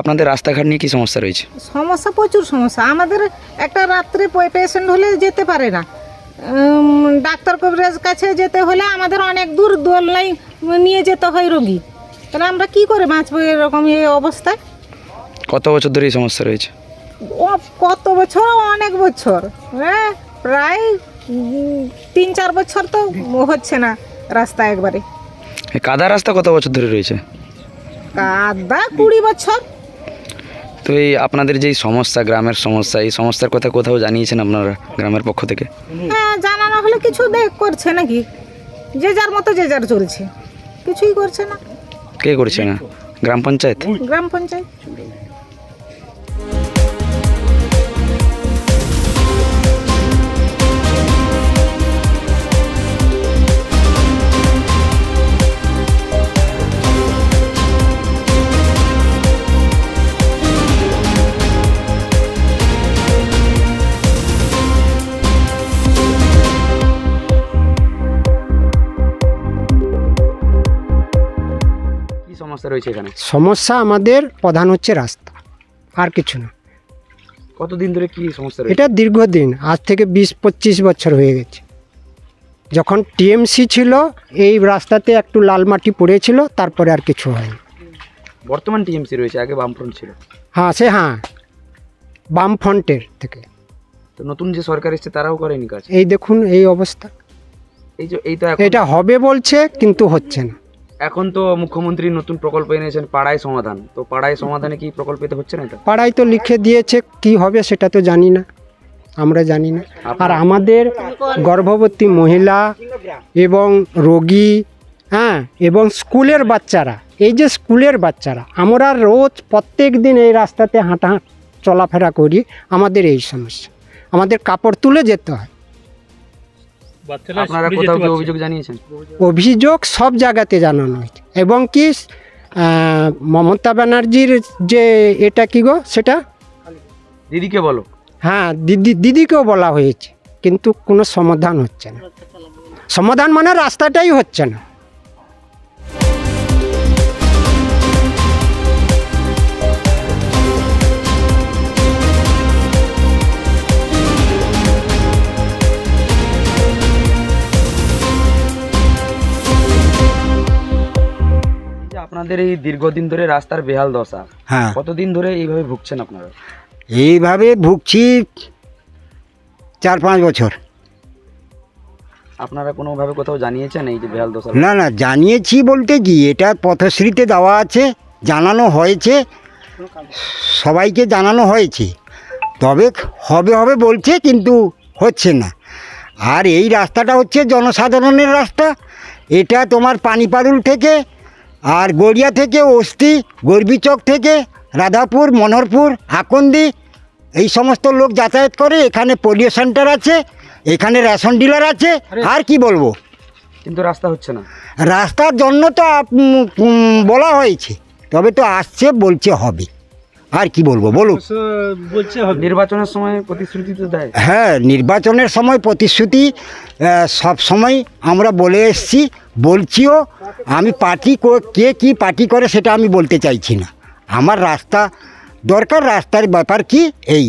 আপনাদের রাস্তাঘাট নিয়ে কি সমস্যা রয়েছে? সমস্যা প্রচুর সমস্যা। আমাদের একটা রাত্রে পেশেন্ট হলে যেতে পারে না। ডাক্তার কবিরাজ কাছে যেতে হলে আমাদের অনেক দূর দোলনায় নিয়ে যেতে হয় রোগী। তাহলে আমরা কি করে বাঁচবো এরকম এই অবস্থায়? কত বছর ধরে এই সমস্যা রয়েছে? ও কত বছর? অনেক বছর। হ্যাঁ প্রায় তিন চার বছর তো হচ্ছে না রাস্তা একবারে। কাদা রাস্তা কত বছর ধরে রয়েছে? কাদা কুড়ি বছর। তো এই আপনাদের যেই সমস্যা গ্রামের সমস্যা এই সমস্যার কথা কোথাও জানিয়েছেন আপনারা গ্রামের পক্ষ থেকে? হ্যাঁ জানানো হলে কিছু দেখ করছে নাকি? যে যার মতো যে যার চলছে। কিছুই করছে না। কে করছে না? গ্রাম পঞ্চায়েত? গ্রাম পঞ্চায়েত। সমস্যা রয়েছে এখানে? সমস্যা আমাদের প্রধান হচ্ছে রাস্তা আর কিছু না। কতদিন ধরে কি সমস্যা রয়েছে? এটা দীর্ঘদিন আজ থেকে বিশ পঁচিশ বছর হয়ে গেছে। যখন টিএমসি ছিল এই রাস্তাতে একটু লাল মাটি পড়েছিল তারপরে আর কিছু হয়নি। বর্তমান টিএমসি রয়েছে আগে বামফ্রন্ট ছিল? হ্যাঁ সে হ্যাঁ বাম ফ্রন্টের থেকে। তো নতুন যে সরকার এসছে তারাও করেনি কাজ? এই দেখুন এই অবস্থা। এই যে এইটা এটা হবে বলছে কিন্তু হচ্ছে না। এখন তো মুখ্যমন্ত্রী নতুন প্রকল্প এনেছেন পাড়ায় সমাধান। তো পাড়ায় সমাধানে কি প্রকল্পতে হচ্ছে না এটা? পাড়ায় তো লিখে দিয়েছে কি হবে সেটা তো জানি না। আমরা জানি না। আর আমাদের গর্ভবতী মহিলা এবং রোগী হ্যাঁ এবং স্কুলের বাচ্চারা এই যে স্কুলের বাচ্চারা আমরা রোজ প্রত্যেক দিন এই রাস্তাতে হাঁটা চলাফেরা করি আমাদের এই সমস্যা। আমাদের কাপড় তুলে যেতে হয়। আপনারা কোথাও কি অভিযোগ জানিয়েছেন? অভিযোগ সব জায়গাতে জানানো হয়েছে। এবং কি মমতা ব্যানার্জির যে এটা কি গো সেটা? দিদিকে বলো। হ্যাঁ দিদি দিদিকেও বলা হয়েছে কিন্তু কোনো সমাধান হচ্ছে না। সমাধান মানে রাস্তাটাই হচ্ছে না। আপনাদের এই দীর্ঘদিন ধরে রাস্তার বেহাল দশা হ্যাঁ। কতদিন ধরে এইভাবে ভুগছেন আপনারা? এইভাবে ভুগছি চার পাঁচ বছর। আপনারা কোনোভাবে কোথাও জানিয়েছেন এই যে বেহাল দশা? না না জানিয়েছি বলতে কি এটা পথশ্রীতে দেওয়া আছে জানানো হয়েছে সবাইকে জানানো হয়েছে। তবে হবে হবে বলছে কিন্তু হচ্ছে না। আর এই রাস্তাটা হচ্ছে জনসাধারণের রাস্তা এটা তোমার পানিপারুল থেকে আর গড়িয়া থেকে অস্তি গর্বিচক থেকে রাধাপুর মনোহরপুর আকন্দি এই সমস্ত লোক যাতায়াত করে। এখানে পোলিও সেন্টার আছে এখানে রেশন ডিলার আছে। আর। কি বলব? কিন্তু রাস্তা হচ্ছে না। রাস্তার জন্য তো বলা হয়েছে। তবে তো আসছে বলছে হবে। আর কি বলব বলুন নির্বাচনের সময় প্রতিশ্রুতি তো দেয়। হ্যাঁ নির্বাচনের সময় প্রতিশ্রুতি সব সময় আমরা বলে এসছি বলছিও আমি পার্টি কো- কে কি পার্টি করে সেটা আমি বলতে চাইছি না। আমার রাস্তা দরকার রাস্তার ব্যাপার কি এই।